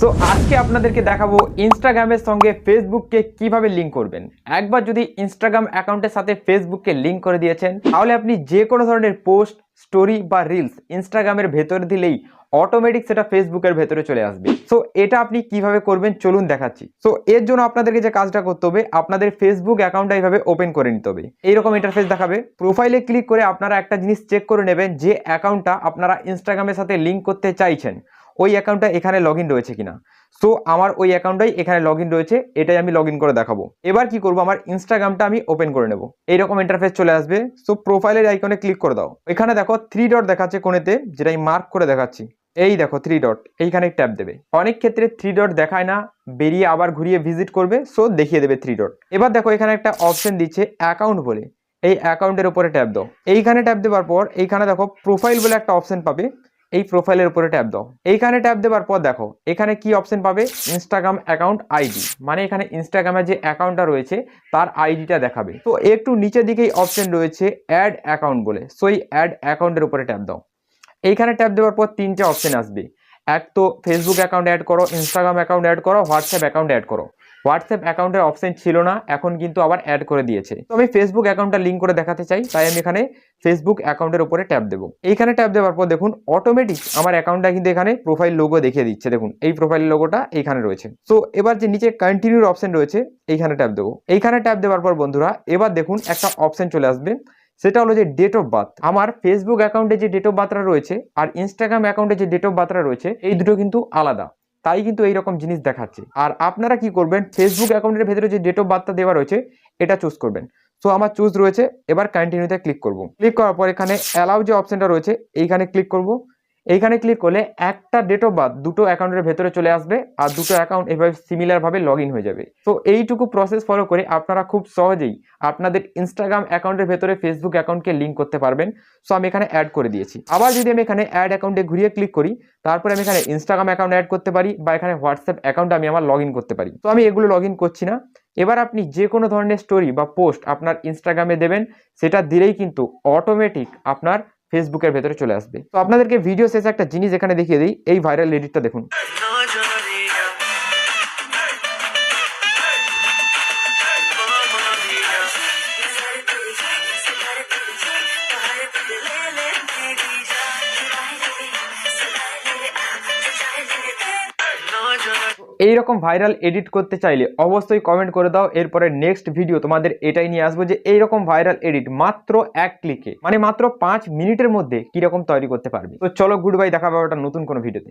So আজকে আপনাদেরকে দেখাবো ইনস্টাগ্রামের সঙ্গে ফেসবুককে কীভাবে লিঙ্ক করবেন। একবার যদি ইনস্টাগ্রাম অ্যাকাউন্টের সাথে ফেসবুককে লিঙ্ক করে দিয়েছেন, তাহলে আপনি যে কোনো ধরনের পোস্ট স্টোরি বা রিলস ইনস্টাগ্রামের ভেতর দিলেই অটোমেটিক সেটা ফেসবুকের ভেতরে চলে আসবে। সো এটা আপনি কীভাবে করবেন চলুন দেখাচ্ছি। সো এর জন্য আপনাদেরকে যে কাজটা করতে হবে, আপনাদের ফেসবুক অ্যাকাউন্টটা এইভাবে ওপেন করে নিতে হবে। এইরকম ইন্টারফেস দেখাবে। প্রোফাইলে ক্লিক করে আপনারা একটা জিনিস চেক করে নেবেন যে অ্যাকাউন্টটা আপনারা ইনস্টাগ্রামের সাথে লিঙ্ক করতে চাইছেন। ওই অ্যাকাউন্টটা এখানে লগ রয়েছে কিনা? সো আমার ওই অ্যাকাউন্টটাই এখানে লগ রয়েছে, এটাই আমি লগ করে দেখাবো। এবার কি করব? আমার ইনস্টাগ্রামটা আমি ওপেন করে নেব। এইরকম ইন্টারফেস চলে আসবে। সো প্রোফাইলের আইকনে ক্লিক করে দাও। এখানে দেখো থ্রি ডট দেখাচ্ছে কোনেতে যেটা আমি মার্ক করে দেখাচ্ছি। এই দেখো থ্রি ডট এইখানে ট্যাপ দেবে। অনেক ক্ষেত্রে থ্রি ডট দেখায় না, বেরিয়ে আবার ঘুরিয়ে ভিজিট করবে সো দেখিয়ে দেবে থ্রি ডট এবার দেখো এখানে একটা অপশন দিচ্ছে অ্যাকাউন্ট বলে। এই অ্যাকাউন্টের উপরে ট্যাপ দাও। এইখানে ট্যাপ দেওয়ার পর এইখানে দেখো প্রোফাইল বলে একটা অপশন পাবে। এই প্রোফাইলের উপরে ট্যাপ দাও। এইখানে ট্যাপ দেওয়ার পর দেখো, এখানে কি অপশন পাবে? ইনস্টাগ্রাম অ্যাকাউন্ট আইডি মানে এখানে ইনস্টাগ্রামের যে অ্যাকাউন্টটা রয়েছে, তার আইডিটা দেখাবে। তো একটু নিচের দিকেই অপশন রয়েছে অ্যাড অ্যাকাউন্ট বলে। সো এই অ্যাড অ্যাকাউন্টের উপরে ট্যাপ দাও। এইখানে ট্যাপ দেওয়ার পর তিনটে অপশন আসবে। এক তো ফেসবুক অ্যাকাউন্ট অ্যাড করো ইনস্টাগ্রাম অ্যাকাউন্ট অ্যাড করো হোয়াটসঅ্যাপ অ্যাকাউন্ট অ্যাড করো। হোয়াটসঅ্যাপ অ্যাকাউন্টের অপশন ছিল না, এখন কিন্তু আবার অ্যাড করে দিয়েছে। তো আমি ফেসবুক অ্যাকাউন্টটা লিঙ্ক করে দেখাতে চাই, তাই আমি এখানে ফেসবুক অ্যাকাউন্টের উপরে ট্যাপ দেবো। এইখানে ট্যাপ দেওয়ার পর দেখুন অটোমেটিক আমার অ্যাকাউন্টটা কিন্তু এখানে প্রোফাইল লোগো দেখিয়ে দিচ্ছে। দেখুন, এই প্রোফাইল লোগোটা এইখানে রয়েছে। তো এবার যে নিচে কন্টিনিউর অপশন রয়েছে, এইখানে ট্যাপ দেবো। এইখানে ট্যাপ দেওয়ার পর বন্ধুরা, এবার দেখুন একটা অপশন চলে আসবে। সেটা হলো যে ডেট অফ বার্থ আমার ফেসবুক অ্যাকাউন্টে যে ডেট অফ বার্থটা রয়েছে আর ইনস্টাগ্রাম অ্যাকাউন্টে যে ডেট অফ বার্থটা রয়েছে, এই দুটো কিন্তু আলাদা। তাই কিন্তু এইরকম জিনিস দেখাচ্ছে। আর আপনারা কি করবেন ফেসবুক অ্যাকাউন্টের ভেতরে যে ডেট অফ বার্থটা দেওয়া রয়েছে, এটা চুজ করবেন। সো আমার চুজ রয়েছে, এবার কন্টিনিউতে ক্লিক করব। ক্লিক করার পর এখানে অ্যালাউ যে অপশনটা রয়েছে, এইখানে ক্লিক করব। এইখানে ক্লিক করলে একটা ডেট অফ বার্থ দুটো অ্যাকাউন্টের ভেতরে চলে আসবে আর দুটো অ্যাকাউন্ট এভাবে সিমিলারভাবে লগ ইন হয়ে যাবে। তো এইটুকু প্রসেস ফলো করে আপনারা খুব সহজেই আপনাদের ইনস্টাগ্রাম অ্যাকাউন্টের ভেতরে ফেসবুক অ্যাকাউন্টকে লিঙ্ক করতে পারবেন। সো আমি এখানে অ্যাড করে দিয়েছি। আবার যদি আমি এখানে অ্যাড অ্যাকাউন্টে ঘুরিয়ে ক্লিক করি, তারপরে আমি এখানে ইনস্টাগ্রাম অ্যাকাউন্ট অ্যাড করতে পারি বা এখানে হোয়াটসঅ্যাপ অ্যাকাউন্ট আমি আমার লগ করতে পারি। তো আমি এগুলো লগ করছি না। এবার আপনি যে কোনো ধরনের স্টোরি বা পোস্ট আপনার ইনস্টাগ্রামে দেবেন, সেটা দিলেই কিন্তু অটোমেটিক আপনার ফেসবুকের ভেতরে চলে আসবে। তো আপনাদেরকে ভিডিও শেষে একটা জিনিস এখানে দেখিয়ে দিই, এই ভাইরাল এডিটটা দেখুন। এইরকম ভাইরাল এডিট করতে চাইলে অবশ্যই কমেন্ট করে দাও। এরপরে নেক্সট ভিডিও তোমাদের এটাই নিয়ে আসব যে এইরকম ভাইরাল এডিট মাত্র এক ক্লিকে মানে মাত্র পাঁচ মিনিটের মধ্যে কীরকম তৈরি করতে পারবে। তো চলো গুড বাই দেখা পাবো একটা নতুন কোনো ভিডিওতে